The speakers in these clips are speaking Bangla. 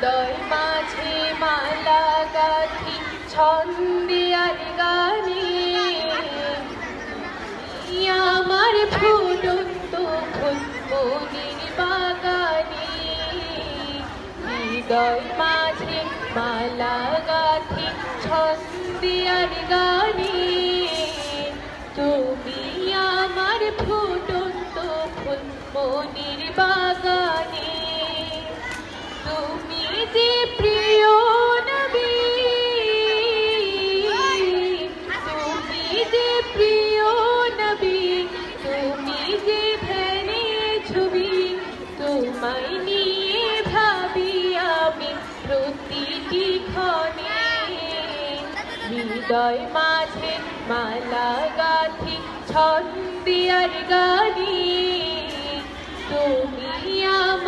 হৃদয় মাঝে মালা গাথি, ছন্দে আর গানে। আমার ফুটন্ত ফুল মনির বাগানে। হৃদয় মাঝে মালা গাথি, ছন্দে আর গানে। তুমি আমার ফুটন্ত ফুল মনির বাগানে। প্রিয় নবী, তুমি যে ধ্যানে ছবি, তোমায় নিয়ে ভাবি আমি প্রতিটি ক্ষণে। হৃদয় মাঝে মালা গাথি, ছন্দে আর গানি। তুমি আমার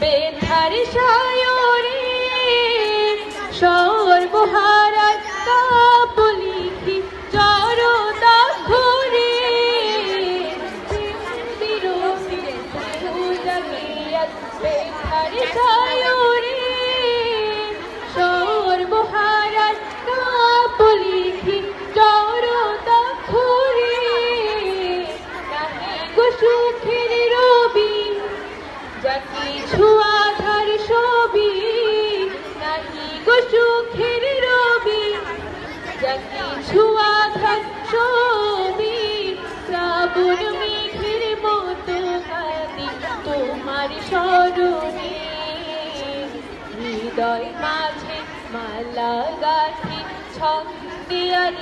বেথার সায়রে সর্বহারার কাপ লিখি চরদা ঘরে বেথার সায়রে সর্বহারার কাপ লিখি চরদা ঘরে রবি কিছু ছবি নাহি গো রবি? যা কিছু আধার ছবি, শ্রাবণ মেঘের মতো হৃদয় মাঝে মালা গাথি ছন্দে আর